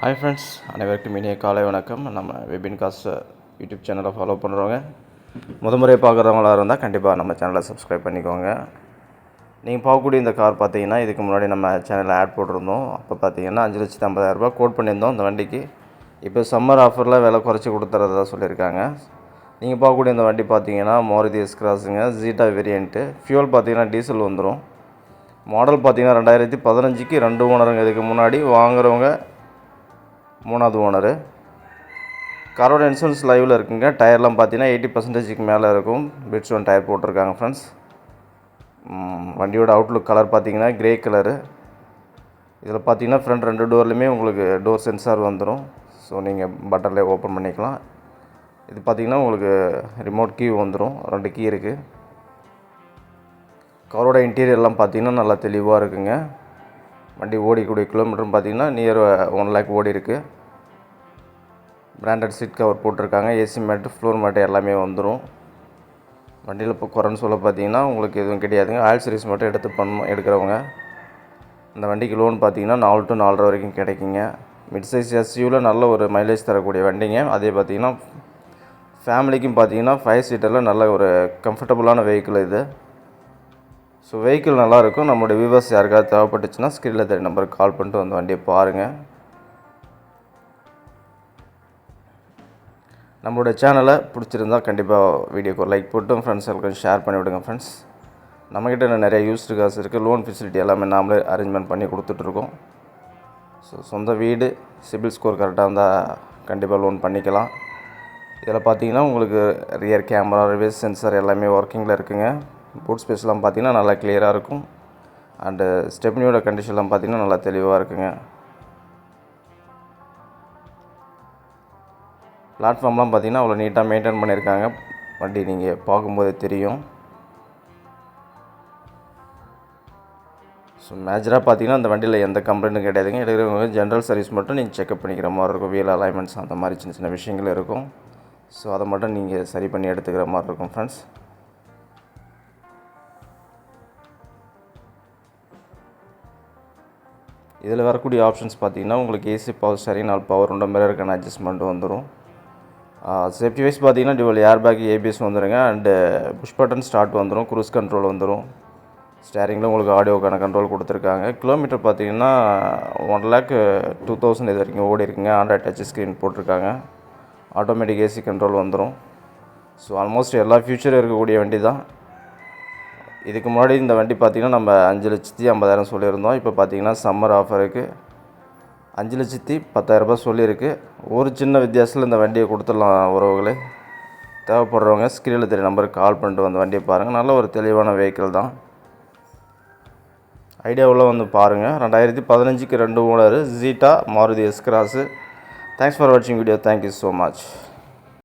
Hi friends அனைவருக்கும் இனிய காலை வணக்கம். நம்ம வெபின் காஸ்ட் யூடியூப் சேனலை ஃபாலோ பண்ணுறவங்க முத முறை பார்க்குறவங்களா இருந்தால் கண்டிப்பாக நம்ம சேனலை சப்ஸ்கிரைப் பண்ணிக்கோங்க. நீங்கள் பார்க்கக்கூடிய இந்த கார் பார்த்தீங்கன்னா இதுக்கு முன்னாடி நம்ம சேனலில் ஆட் போட்டிருந்தோம். அப்போ பார்த்தீங்கன்னா அஞ்சு லட்சத்து ஐம்பதாயிரரூபா கோட் பண்ணியிருந்தோம் இந்த வண்டிக்கு. இப்போ சம்மர் ஆஃபரில் விலை குறைச்சி கொடுத்துறதா சொல்லியிருக்காங்க. நீங்கள் பார்க்கக்கூடிய இந்த வண்டி பார்த்தீங்கன்னா மாருதி எஸ்கிராஸுங்க ஜீட்டா வேரியண்ட்டு ஃபியூல் பார்த்தீங்கன்னா டீசல் வந்துடும் மாடல் பார்த்தீங்கன்னா ரெண்டாயிரத்தி பதினஞ்சுக்கு ரெண்டு ஓனருங்க இதுக்கு முன்னாடி வாங்குறவங்க மூணாவது ஓனரு. காரோட இன்சூரன்ஸ் லைவில் இருக்குங்க. டயர்லாம் பார்த்தீங்கன்னா எயிட்டி பர்சன்டேஜுக்கு மேலே இருக்கும். பிட்ஸ் ஒன் டயர் போட்டிருக்காங்க ஃப்ரெண்ட்ஸ் வண்டியோட அவுட்லுக் கலர் பார்த்தீங்கன்னா கிரே கலரு இதில் பார்த்தீங்கன்னா ஃப்ரண்ட் ரெண்டு டோர்லையுமே உங்களுக்கு டோர் சென்சார் வந்துடும் ஸோ நீங்கள் பட்டனில் ஓப்பன் பண்ணிக்கலாம். இது பார்த்தீங்கன்னா உங்களுக்கு ரிமோட் கீ வந்துடும் ரெண்டு கீ இருக்குது காரோட இன்டீரியர்லாம் பார்த்தீங்கன்னா நல்லா தெளிவாக இருக்குங்க. வண்டி ஓடிக்கூடிய கிலோமீட்டர் பார்த்தீங்கன்னா நியர் ஒன் லேக் ஓடி இருக்குது பிராண்டட் சீட் கவர் போட்டிருக்காங்க. ஏசி மேட்டு ஃப்ளோர் மேட்டு எல்லாமே வந்துடும் வண்டியில் இப்போ குறைன்னு சொல்ல பார்த்தீங்கன்னா உங்களுக்கு எதுவும் கிடையாதுங்க. ஆயில் சர்வீஸ் மட்டும் எடுத்து பண்ணணும் எடுக்கிறவங்க. இந்த வண்டிக்கு லோன் பார்த்தீங்கன்னா நாலு டு நாலரை வரைக்கும் கிடைக்குங்க. மிட் சைஸ் எஸ்யூவில் நல்ல ஒரு மைலேஜ் தரக்கூடிய வண்டிங்க. அதே பார்த்தீங்கன்னா ஃபேமிலிக்கும் பார்த்தீங்கன்னா ஃபைவ் சீட்டரில் நல்ல ஒரு கம்ஃபர்டபுளான வெஹிக்கிள் இது. ஸோ வெஹிக்கிள் நல்லாயிருக்கும் நம்மளுடைய வியூவர்ஸ் யாருக்காவது தேவைப்பட்டுச்சுன்னா ஸ்க்ரீனில் தெரிய நம்பருக்கு கால் பண்ணிட்டு வந்து வண்டியை பாருங்கள் நம்மளோட சேனலை பிடிச்சிருந்தா கண்டிப்பாக வீடியோக்கு ஒரு லைக் போட்டும் ஃப்ரெண்ட்ஸ் எல்லாருக்கும் ஷேர் பண்ணி விடுங்க ஃப்ரெண்ட்ஸ் நம்மக்கிட்ட நிறைய யூஸ்டு காசு இருக்குது லோன் ஃபெசிலிட்டி எல்லாமே நாமளே அரேஞ்ச்மெண்ட் பண்ணி கொடுத்துட்ருக்கோம் ஸோ சொந்த வீடு சிபில் ஸ்கோர் கரெக்டாக இருந்தால் கண்டிப்பாக லோன் பண்ணிக்கலாம். இதில் பார்த்தீங்கன்னா உங்களுக்கு ரியர் கேமரா ரிவேஸ் சென்சார் எல்லாமே ஒர்க்கிங்கில் இருக்குங்க. பூட் ஸ்பேஸ்லாம் பார்த்தீங்கன்னா நல்லா கிளியராக இருக்கும். அண்டு ஸ்டெப்னியோட கண்டிஷன்லாம் பார்த்தீங்கன்னா நல்லா தெளிவாக இருக்குங்க. பிளாட்ஃபார்ம்லாம் பார்த்திங்கன்னா அவ்வளோ நீட்டாக மெயின்டைன் பண்ணியிருக்காங்க. வண்டி நீங்கள் பார்க்கும்போதே தெரியும். ஸோ மேஜராக பார்த்தீங்கன்னா அந்த வண்டியில் எந்த கம்ப்ளைண்ட்டும் கிடையாதுங்க. எடுக்கிறவங்க ஜென்ரல் சர்வீஸ் மட்டும் நீங்கள் செக்அப் பண்ணிக்கிற மாதிரி இருக்கும். வீல் அலைன்மெண்ட்ஸ் அந்த மாதிரி சின்ன சின்ன விஷயங்கள் இருக்கும். ஸோ அதை மட்டும் நீங்கள் சரி பண்ணி எடுத்துக்கிற மாதிரி இருக்கும் ஃப்ரெண்ட்ஸ் இதில் வரக்கூடிய ஆப்ஷன்ஸ் பார்த்தீங்கன்னா உங்களுக்கு ஏசி பவர் சரி நாலு பவர் உண்ட மாதிரி இருக்கான அட்ஜஸ்ட்மெண்ட் வந்துடும் சேஃப்டி வைஸ் பார்த்தீங்கன்னா டிவல் ஏர் பேக் ஏபிஎஸ் வந்துடுங்க அண்டு புஷ் பட்டன் ஸ்டார்ட் வந்துடும் க்ரூஸ் கண்ட்ரோல் வந்துடும் ஸ்டேரிங்கில் உங்களுக்கு ஆடியோக்கான கண்ட்ரோல் கொடுத்துருக்காங்க. கிலோமீட்டர் பார்த்தீங்கன்னா ஒன் லேக் டூ தௌசண்ட் இது வரைக்கும் ஓடி இருக்குங்க. ஆண்ட்ராய்ட் டச் ஸ்க்ரீன் போட்டிருக்காங்க. ஆட்டோமேட்டிக் ஏசி கண்ட்ரோல் வந்துடும் ஸோ ஆல்மோஸ்ட் எல்லா ஃபியூச்சரும் இருக்கக்கூடிய வண்டி தான் இதுக்கு முன்னாடி இந்த வண்டி பார்த்திங்கன்னா நம்ம அஞ்சு லட்சத்தி ஐம்பதாயிரம் சொல்லியிருந்தோம். இப்போ பார்த்திங்கன்னா சம்மர் ஆஃபருக்கு அஞ்சு லட்சத்தி பத்தாயிரரூபா சொல்லியிருக்கு. ஒரு சின்ன வித்தியாசத்தில் இந்த வண்டியை கொடுத்துடலாம் உறவுகளே. தேவைப்படுறவங்க ஸ்க்ரீனில் தெரிய நம்பருக்கு கால் பண்ணிட்டு வந்து வண்டியை பாருங்கள் நல்ல ஒரு தெளிவான வெஹிக்கிள் தான். ஐடியாவில் வந்து பாருங்கள் ரெண்டாயிரத்தி பதினஞ்சுக்கு ரெண்டு owner Zeta Maruti S cross thanks for வாட்சிங் video thank you so much